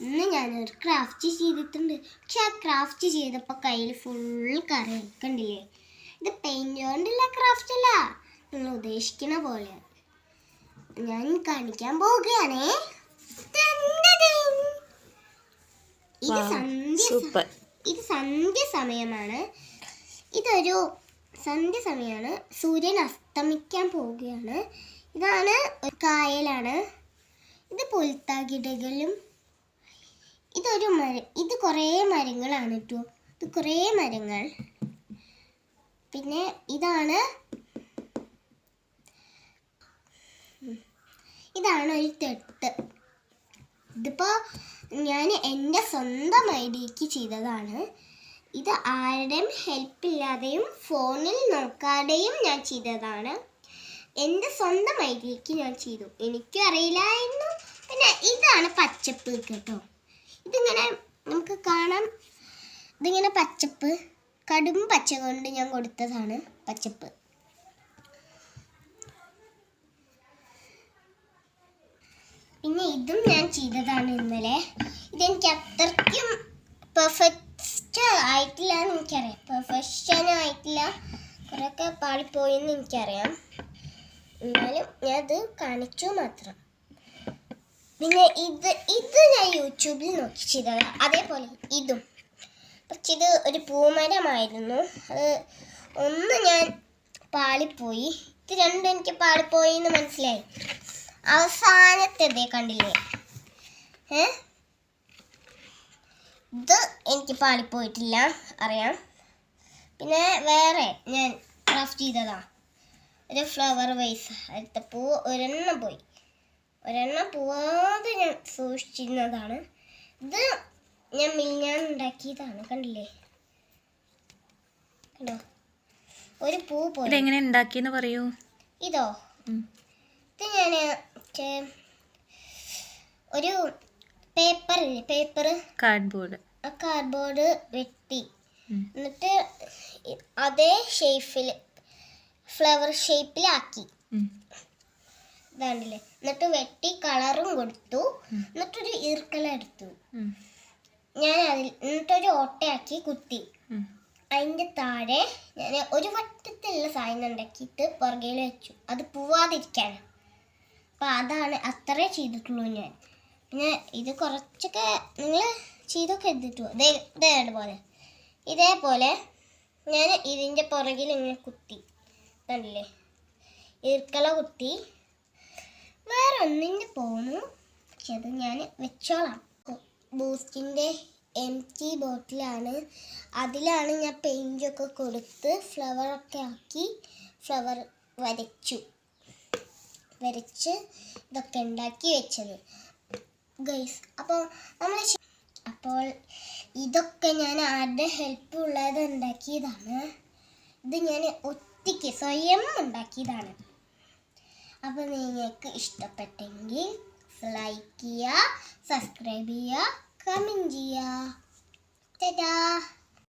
ഇന്ന് ഞാനൊരു ക്രാഫ്റ്റ് ചെയ്തിട്ടുണ്ട്. പക്ഷെ ആ ക്രാഫ്റ്റ് ചെയ്തപ്പോൾ കയ്യിൽ ഫുൾ കറി കണ്ടില്ലേ ഇത് പെയിന്റ് കൊണ്ടുള്ള ക്രാഫ്റ്റ് അല്ല. നിങ്ങൾ ഉദ്ദേശിക്കുന്ന പോലെ. ഞാൻ കാണിക്കാൻ പോവുകയാണേ. ഇത് സന്ധ്യ സൂപ്പർ ഇത് സന്ധ്യ സമയമാണ്. ഇതൊരു സന്ധ്യ സമയമാണ്. സൂര്യൻ അസ്തമിക്കാൻ പോവുകയാണ്. ഇതാണ് ഒരു കായലാണ്. ഇത് പുൽത്തകിടകളും ഇതൊരു മര ഇത് കുറേ മരങ്ങളാണ് കേട്ടോ ഇത് കുറേ മരങ്ങൾ. പിന്നെ ഇതാണ് ഇതാണ് ഒരു തെട്ട്. ഇതിപ്പോൾ ഞാൻ എന്റെ സ്വന്തം ഐഡിയക്ക് ചെയ്തതാണ്. ഇത് ആരുടെയും ഹെൽപ്പ് ഇല്ലാതെയും ഫോണിൽ നോക്കാതെയും ഞാൻ ചെയ്തതാണ്. എന്റെ സ്വന്തം ഐഡിയക്ക് ഞാൻ ചെയ്തു. എനിക്കും അറിയില്ലായിരുന്നു. പിന്നെ ഇതാണ് പച്ചപ്പ് കേട്ടോ. ഇതിങ്ങനെ നമുക്ക് കാണാം. ഇതിങ്ങനെ പച്ചപ്പ് കടും പച്ച കൊണ്ട് ഞാൻ കൊടുത്തതാണ് പച്ചപ്പ്. പിന്നെ ഇതും ഞാൻ ചെയ്തതാണ് ഇന്നലെ. ഇതെനിക്ക് അത്രയ്ക്കും പെർഫെക്റ്റ് ആയിട്ടില്ല എന്ന് എനിക്കറിയാം. പെർഫെക്ഷൻ ആയിട്ടില്ല. കുറേയൊക്കെ പാളിപ്പോയെന്ന് എനിക്കറിയാം. എന്നാലും ഞാൻ അത് കാണിച്ചു മാത്രം. പിന്നെ ഇത് ഇത് ഞാൻ യൂട്യൂബിൽ നോക്കി ചെയ്തതാണ് അതേപോലെ ഇതും. പക്ഷെ ഇത് ഒരു പൂമരമായിരുന്നു. അത് ഒന്ന് ഞാൻ പാളിപ്പോയി. ഇത് രണ്ടും എനിക്ക് പാളിപ്പോയി എന്ന് മനസ്സിലായി. അവസാനത്തേതേ കണ്ടില്ലേ? ഏ? ഇത് എനിക്ക് പാളിപ്പോയിട്ടില്ല. അറിയാം. പിന്നെ വേറെ ഞാൻ ക്രാഫ്റ്റ് ചെയ്തതാ. ഒരു ഫ്ലവർ വൈസ് അടുത്ത പൂ ഒരെണ്ണം പോയി. ഒരെണ്ണം പോവാതെ ഞാൻ സൂക്ഷിച്ചിരുന്നതാണ്. ഇത് ഞാൻ മിഞ്ഞാൻ ഉണ്ടാക്കിയതാണ് കണ്ടില്ലേ? കണ്ടോ? ഒരു പൂ പോലെ. ഇതെങ്ങനെ ഉണ്ടാക്കിയെന്ന് പറയൂ. ഇതോ? ഇത് ഞാൻ ഒരു പേപ്പർ പേപ്പർ കാർഡ്ബോർഡ് ആ കാർഡ്ബോർഡ് വെട്ടി. എന്നിട്ട് അതേ ഷേപ്പിൽ ഫ്ലവർ ഷേപ്പിലാക്കി. ഇതാണ്ടില്ലേ? എന്നിട്ട് വെട്ടി. കുത്തി. അതിന്റെ താഴെ ഞാൻ ഒരു വട്ടത്തിലുള്ള സാധനം ഉണ്ടാക്കിയിട്ട് പുറകിൽ വെച്ചു. അത് പോവാതിരിക്കാൻ അപ്പം അതാണ് അത്രേ ചെയ്തിട്ടുള്ളൂ ഞാൻ. പിന്നെ ഇത് കുറച്ചൊക്കെ നിങ്ങൾ ചെയ്തൊക്കെ എടുത്തിട്ടു? ഇതേ ഇതേപോലെ. ഇതേപോലെ ഞാൻ ഇതിന്റെ പുറകിൽ ഇങ്ങനെ കുത്തി. കണ്ടില്ലേ? ഈർക്കല കുത്തി. വേറെ ഒന്നിന്റെ പോന്നു പക്ഷെ അത് ഞാൻ വെച്ചോളാം. ബൂസ്റ്റിന്റെ എം ടി ബോട്ടിലാണ് അതിലാണ് ഞാൻ പെയിന്റൊക്കെ കൊടുത്ത് ഫ്ലവറൊക്കെ ആക്കി ഫ്ലവർ വരച്ചു. വരച്ച് ഇതൊക്കെ ഉണ്ടാക്കി വെച്ചത്. ഗൈസ് അപ്പോൾ നമ്മൾ അപ്പോൾ ഇതൊക്കെ ഞാൻ ആരുടെ ഹെൽപ്പ് ഉള്ളത് ഉണ്ടാക്കിയതാണ്. ഇത് ഞാൻ ഒറ്റയ്ക്ക് സ്വയം ഉണ്ടാക്കിയതാണ്. അപ്പോൾ നിങ്ങൾക്ക് ഇഷ്ടപ്പെട്ടെങ്കിൽ ലൈക്ക് ചെയ്യുക സബ്സ്ക്രൈബ് ചെയ്യുക Come in, dear. Ta-da!